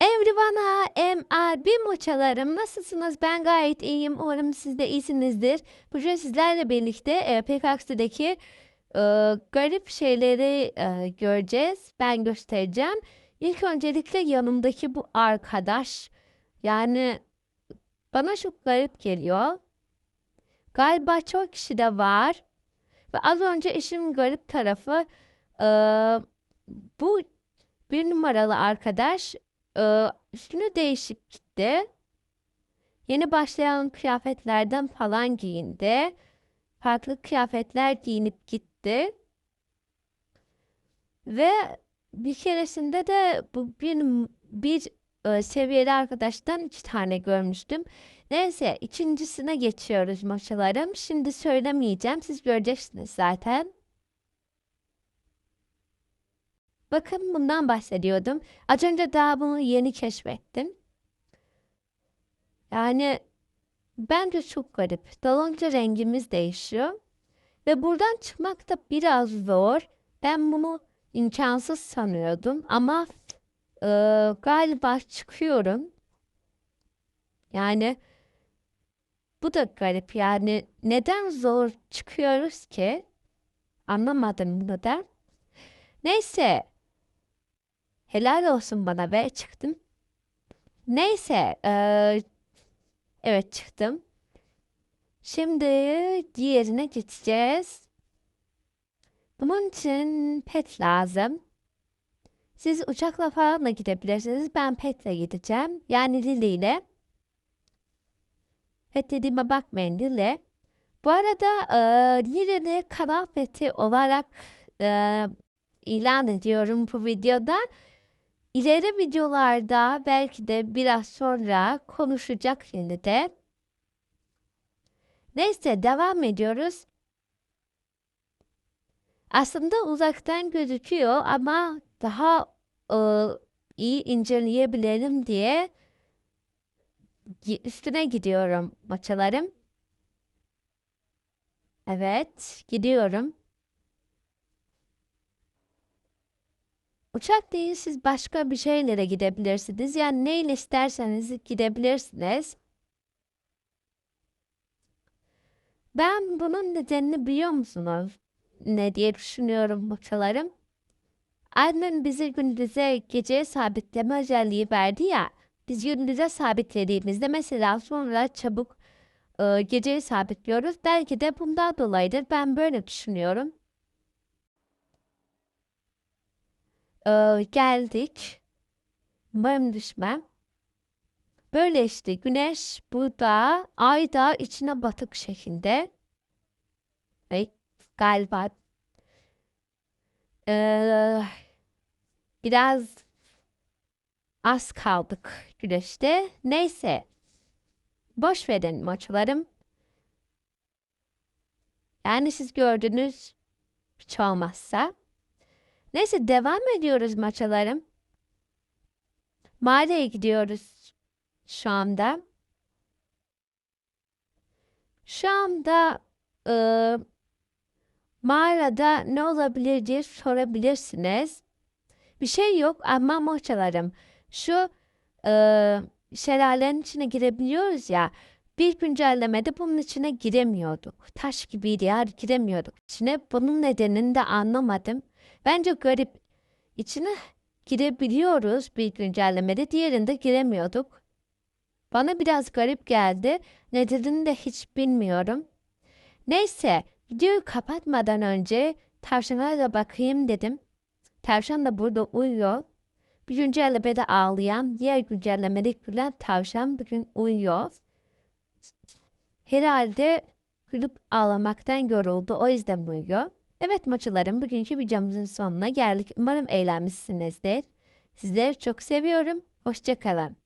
Everyone, MRB moçalarım. Nasılsınız? Ben gayet iyiyim. Umarım siz de iyisinizdir. Bugün sizlerle birlikte e, Pickaxe'daki e, garip şeyleri e, göreceğiz. Ben göstereceğim. İlk öncelikle yanımdaki bu arkadaş. Yani bana çok garip geliyor. Galiba çok kişi de var. Ve az önce işin garip tarafı e, bu bir numaralı arkadaş e, üstünü değişik gitti. Yeni başlayan kıyafetlerden falan giyindi. Farklı kıyafetler giyinip gitti. Ve bir keresinde de bu bir, bir e, seviyeli arkadaştan iki tane görmüştüm. Neyse ikincisine geçiyoruz maçalarım. Şimdi söylemeyeceğim. Siz göreceksiniz zaten. Bakın bundan bahsediyordum. Az önce daha bunu yeni keşfettim. Yani bence çok garip. Dalınca rengimiz değişiyor. Ve buradan çıkmak da biraz zor. Ben bunu imkansız sanıyordum ama e, galiba çıkıyorum. Yani bu da garip. Yani neden zor çıkıyoruz ki? Anlamadım bunu da. Neyse. Helal olsun bana ve çıktım. Neyse. eee, evet çıktım. Şimdi diğerine geçeceğiz. Bunun için pet lazım. Siz uçakla falan da gidebilirsiniz. Ben petle gideceğim. Yani Lili ile. Pet dediğime bakmayın Lili. Bu arada eee Lili'ni kanal peti olarak eee, ilan ediyorum bu videoda. İleri videolarda belki de biraz sonra konuşacak yine. Neyse devam ediyoruz. Aslında uzaktan gözüküyor ama daha e, iyi inceleyebilelim diye üstüne gidiyorum maçalarım. Evet, gidiyorum. Uçak değil siz başka bir şeylere gidebilirsiniz. Yani neyle isterseniz gidebilirsiniz. Ben bunun nedenini biliyor musunuz? Ne diye düşünüyorum hocalarım. Admin bizi gündüze geceye sabitleme özelliği verdi ya. Biz gündüze sabitlediğimizde mesela sonra çabuk e, geceyi sabitliyoruz. Belki de bundan dolayıdır. Ben böyle düşünüyorum. Ee, geldik. Umarım düşmem. Böyle işte güneş burada, ay da içine batık şeklinde. Ve galiba ee, biraz az kaldık güneşte. Neyse. Boş verin maçlarım. Yani siz gördünüz hiç olmazsa. Neyse devam ediyoruz maçalarım. Mağaraya gidiyoruz şu anda. Şu anda e, mağarada ne olabilir diye sorabilirsiniz. Bir şey yok ama maçalarım. Şu e, şelalenin içine girebiliyoruz ya. Bir güncellemede bunun içine giremiyorduk. Taş gibiydi ya giremiyorduk. İçine bunun nedenini de anlamadım. Bence garip. İçine girebiliyoruz bir güncellemede, diğerinde giremiyorduk. Bana biraz garip geldi. Nedenini de hiç bilmiyorum. Neyse, videoyu kapatmadan önce tavşana da bakayım dedim. Tavşan da burada uyuyor. Bir güncellemede ağlayan, diğer güncellemede gülen tavşan bugün uyuyor. Herhalde gülüp ağlamaktan yoruldu. O yüzden uyuyor. Evet maçılarım bugünkü videomuzun sonuna geldik. Umarım eğlenmişsinizdir. Sizleri çok seviyorum. Hoşçakalın.